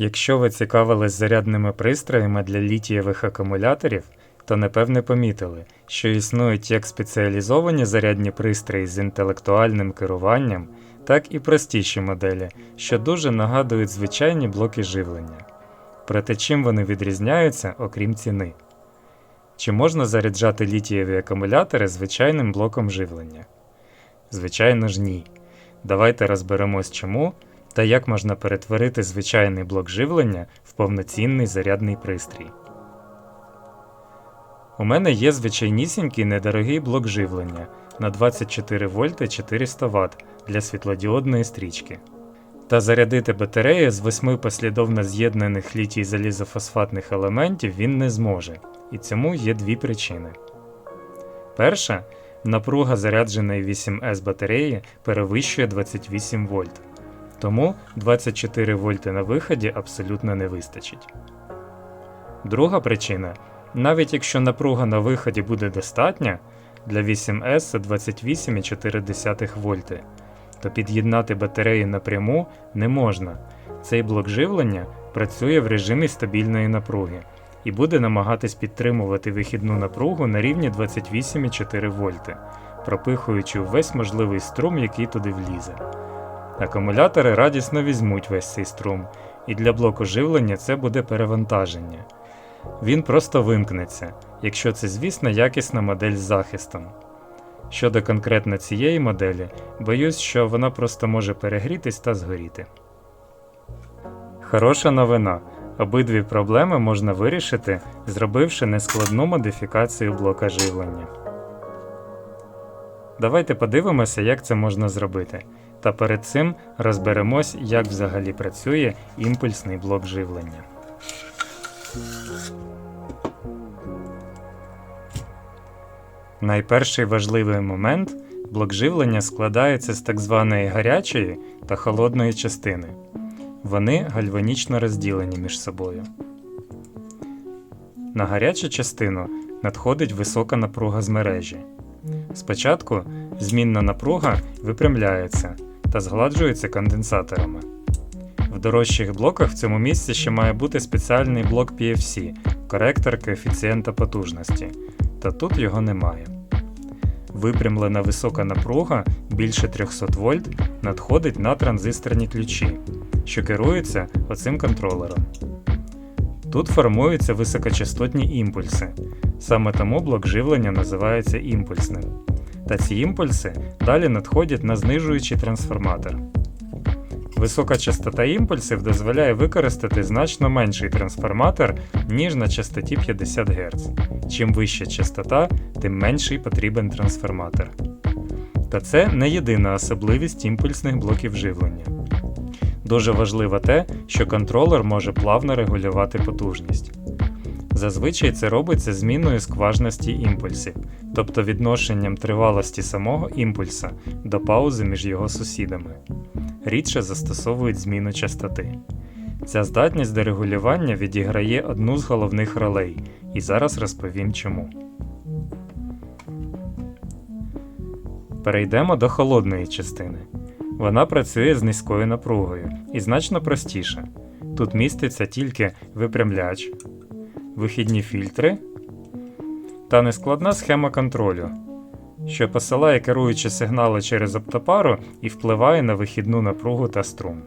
Якщо ви цікавились зарядними пристроями для літієвих акумуляторів, то напевне помітили, що існують як спеціалізовані зарядні пристрої з інтелектуальним керуванням, так і простіші моделі, що дуже нагадують звичайні блоки живлення. Проте чим вони відрізняються, окрім ціни? Чи можна заряджати літієві акумулятори звичайним блоком живлення? Звичайно ж ні. Давайте розберемось чому та як можна перетворити звичайний блок живлення в повноцінний зарядний пристрій. У мене є звичайнісінький недорогий блок живлення на 24 вольти 400 Вт для світлодіодної стрічки. Та зарядити батарею з восьми послідовно з'єднаних літій залізофосфатних елементів він не зможе, і цьому є дві причини. Перша напруга зарядженої 8С батареї перевищує 28 вольт, тому 24 вольти на виході абсолютно не вистачить. Друга причина навіть якщо напруга на виході буде достатня, для 8С це 28,4 вольти, то під'єднати батарею напряму не можна. Цей блок живлення працює в режимі стабільної напруги і буде намагатись підтримувати вихідну напругу на рівні 28,4 вольти, пропихуючи увесь можливий струм, який туди влізе. Акумулятори радісно візьмуть весь цей струм, і для блоку живлення це буде перевантаження. Він просто вимкнеться, якщо це, звісно, якісна модель з захистом. Щодо конкретно цієї моделі, боюсь, що вона просто може перегрітись та згоріти. Хороша новина. Обидві проблеми можна вирішити, зробивши нескладну модифікацію блока живлення. Давайте подивимося, як це можна зробити. Та перед цим розберемось, як взагалі працює імпульсний блок живлення. Найперший важливий момент блок живлення складається з так званої гарячої та холодної частини. Вони гальванічно розділені між собою. На гарячу частину надходить висока напруга з мережі. Спочатку змінна напруга випрямляється та згладжується конденсаторами. В дорожчих блоках в цьому місці ще має бути спеціальний блок PFC коректор коефіцієнта потужності, та тут його немає. Випрямлена висока напруга більше 300 вольт надходить на транзисторні ключі, що керуються оцим контролером. Тут формуються високочастотні імпульси, саме тому блок живлення називається імпульсним. Та ці імпульси далі надходять на знижуючий трансформатор. Висока частота імпульсів дозволяє використати значно менший трансформатор, ніж на частоті 50 Гц. Чим вища частота, тим менший потрібен трансформатор. Та це не єдина особливість імпульсних блоків живлення. Дуже важливо те, що контролер може плавно регулювати потужність. Зазвичай це робиться зміною скважності імпульсів, тобто відношенням тривалості самого імпульса до паузи між його сусідами. Рідше застосовують зміну частоти. Ця здатність до регулювання відіграє одну з головних ролей, і зараз розповім чому. Перейдемо до холодної частини. Вона працює з низькою напругою і значно простіше. Тут міститься тільки випрямляч, вихідні фільтри та нескладна схема контролю, що посилає керуючі сигнали через оптопару і впливає на вихідну напругу та струм.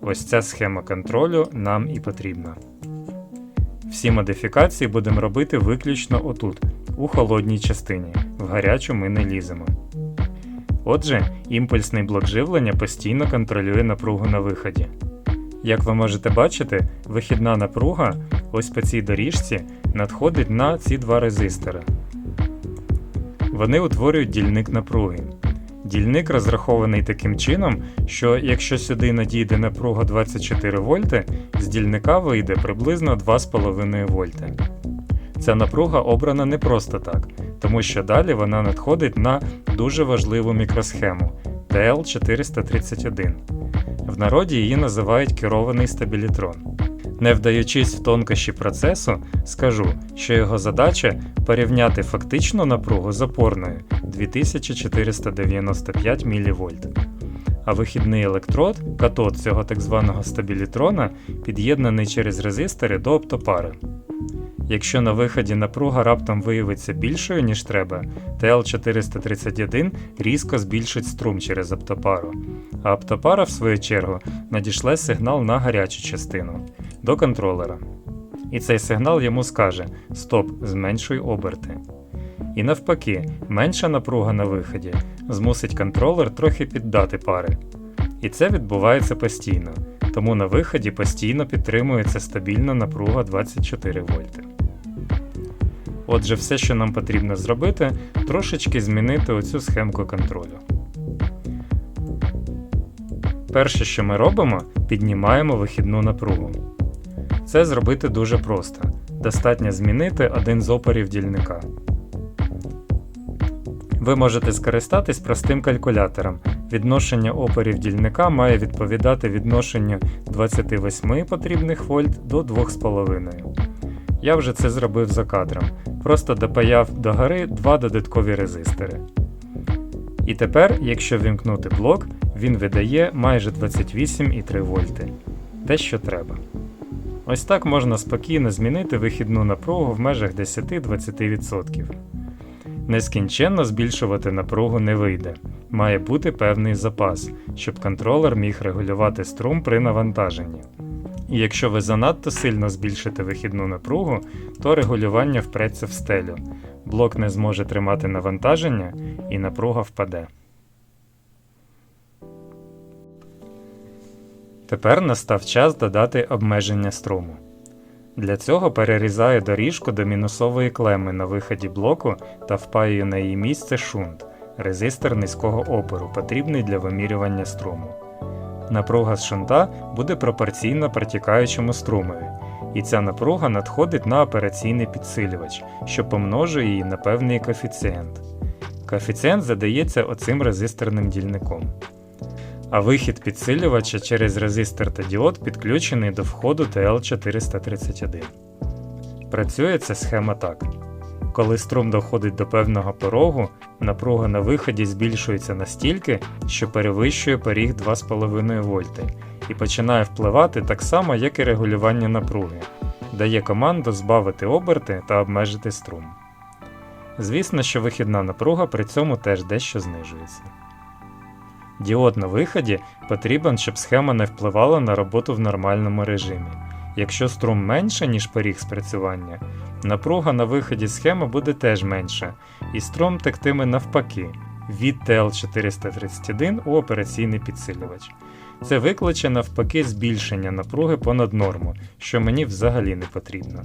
Ось ця схема контролю нам і потрібна. Всі модифікації будемо робити виключно отут, у холодній частині, в гарячу ми не ліземо. Отже, імпульсний блок живлення постійно контролює напругу на виході. Як ви можете бачити, вихідна напруга ось по цій доріжці надходить на ці два резистори. Вони утворюють дільник напруги. Дільник розрахований таким чином, що якщо сюди надійде напруга 24 вольти, з дільника вийде приблизно 2,5 вольти. Ця напруга обрана не просто так, тому що далі вона надходить на дуже важливу мікросхему TL431. В народі її називають керований стабілітрон. Не вдаючись в тонкощі процесу, скажу, що його задача порівняти фактичну напругу з опорною 2495 мВ. а вихідний електрод, катод цього так званого стабілітрона, під'єднаний через резистори до оптопари. Якщо на виході напруга раптом виявиться більшою, ніж треба, TL431 різко збільшить струм через оптопару, а оптопара, в свою чергу, надішле сигнал на гарячу частину до контролера. І цей сигнал йому скаже Стоп, зменшуй оберти. І навпаки, менша напруга на виході змусить контролер трохи піддати пари. І це відбувається постійно, тому на виході постійно підтримується стабільна напруга 24 вольти. Отже, все, що нам потрібно зробити, трошечки змінити оцю схемку контролю. Перше, що ми робимо, піднімаємо вихідну напругу. Це зробити дуже просто. Достатньо змінити один з опорів дільника. Ви можете скористатись простим калькулятором. Відношення опорів дільника має відповідати відношенню 28 потрібних вольт до 2,5. Я вже це зробив за кадром. Просто допаяв до гори два додаткові резистори. І тепер, якщо вімкнути блок, він видає майже 28,3 вольти. Те, що треба. Ось так можна спокійно змінити вихідну напругу в межах 10-20%. Нескінченно збільшувати напругу не вийде. Має бути певний запас, щоб контролер міг регулювати струм при навантаженні. І якщо ви занадто сильно збільшите вихідну напругу, то регулювання впреться в стелю. Блок не зможе тримати навантаження і напруга впаде. Тепер настав час додати обмеження струму. Для цього перерізаю доріжку до мінусової клеми на виході блоку та впаюю на її місце шунт резистор низького опору, потрібний для вимірювання струму. Напруга з шунта буде пропорційна протікаючому струмові, і ця напруга надходить на операційний підсилювач, що помножує її на певний коефіцієнт. Коефіцієнт задається оцим резисторним дільником. А вихід підсилювача через резистор та діод підключений до входу TL431. Працює ця схема так. Коли струм доходить до певного порогу, напруга на виході збільшується настільки, що перевищує поріг 2,5 вольти і починає впливати так само, як і регулювання напруги, дає команду збавити оберти та обмежити струм. Звісно, що вихідна напруга при цьому теж дещо знижується. Діод на виході потрібен, щоб схема не впливала на роботу в нормальному режимі. Якщо струм менше, ніж поріг спрацювання, напруга на виході схеми буде теж менша, і струм тектиме навпаки від TL431 у операційний підсилювач. Це викличе навпаки збільшення напруги понад норму, що мені взагалі не потрібно.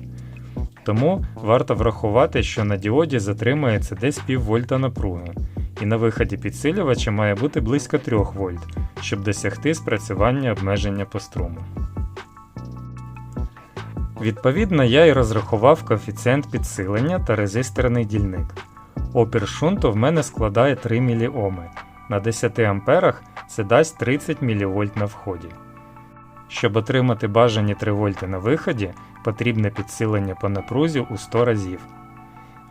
Тому варто врахувати, що на діоді затримується десь пів вольта напруги, і на виході підсилювача має бути близько 3 вольт, щоб досягти спрацювання обмеження по струму. Відповідно, я і розрахував коефіцієнт підсилення та резисторний дільник. Опір шунту в мене складає 3 мОм. На 10 А це дасть 30 мВ на вході. Щоб отримати бажані 3 вольти на виході, потрібне підсилення по напрузі у 100 разів.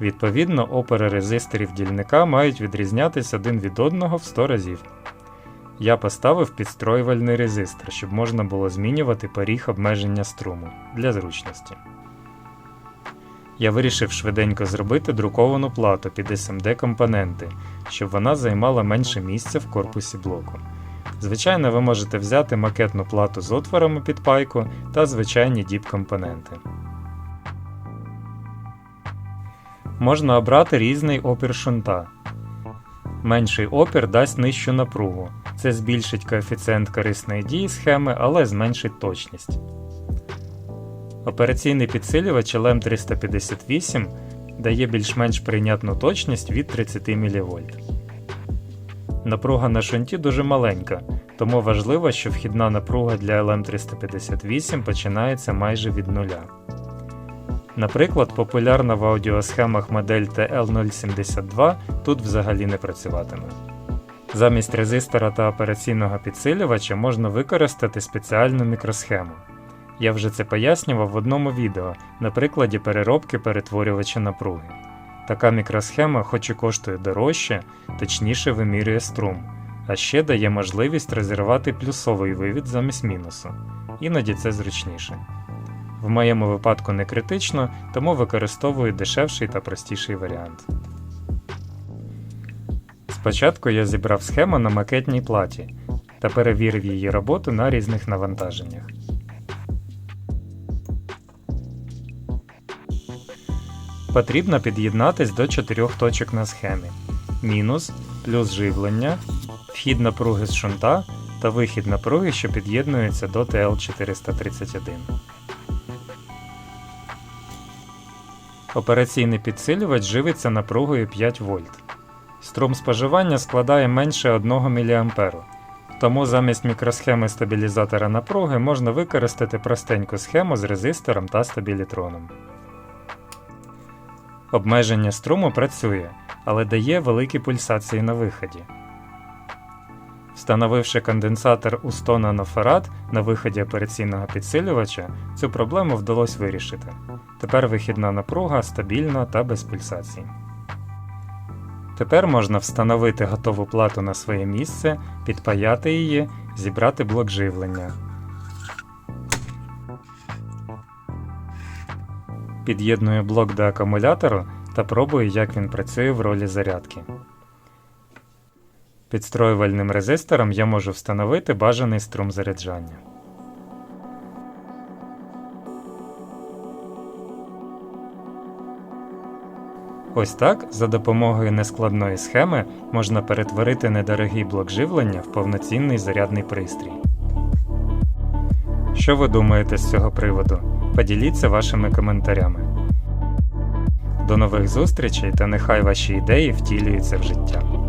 Відповідно, опори резисторів дільника мають відрізнятися один від одного в 100 разів. Я поставив підстроювальний резистор, щоб можна було змінювати поріг обмеження струму для зручності. Я вирішив швиденько зробити друковану плату під SMD компоненти, щоб вона займала менше місця в корпусі блоку. Звичайно, ви можете взяти макетну плату з отворами під пайку та звичайні DIP компоненти. Можна обрати різний опір шунта. Менший опір дасть нижчу напругу. Це збільшить коефіцієнт корисної дії схеми, але зменшить точність. Операційний підсилювач LM358 дає більш-менш прийнятну точність від 30 мВ. Напруга на шунті дуже маленька, тому важливо, що вхідна напруга для LM358 починається майже від нуля. Наприклад, популярна в аудіосхемах модель TL072 тут взагалі не працюватиме. Замість резистора та операційного підсилювача можна використати спеціальну мікросхему. Я вже це пояснював в одному відео на прикладі переробки перетворювача напруги. Така мікросхема, хоч і коштує дорожче, точніше вимірює струм, а ще дає можливість розірвати плюсовий вивід замість мінусу. Іноді це зручніше. В моєму випадку не критично, тому використовую дешевший та простіший варіант. Спочатку я зібрав схему на макетній платі та перевірив її роботу на різних навантаженнях. Потрібно під'єднатись до чотирьох точок на схемі: мінус, плюс живлення, вхід напруги з шунта та вихід напруги, що під'єднується до TL431. Операційний підсилювач живиться напругою 5 В. Струм споживання складає менше 1 мА, тому замість мікросхеми стабілізатора напруги можна використати простеньку схему з резистором та стабілітроном. Обмеження струму працює, але дає великі пульсації на виході. Встановивши конденсатор у 100 нанофарад на виході операційного підсилювача, цю проблему вдалося вирішити. Тепер вихідна напруга стабільна та без пульсацій. Тепер можна встановити готову плату на своє місце, підпаяти її, зібрати блок живлення. Під'єдную блок до акумулятору та пробую, як він працює в ролі зарядки. Підстроювальним резистором я можу встановити бажаний струм заряджання. Ось так, за допомогою нескладної схеми можна перетворити недорогий блок живлення в повноцінний зарядний пристрій. Що ви думаєте з цього приводу? Поділіться вашими коментарями. До нових зустрічей та нехай ваші ідеї втілюються в життя.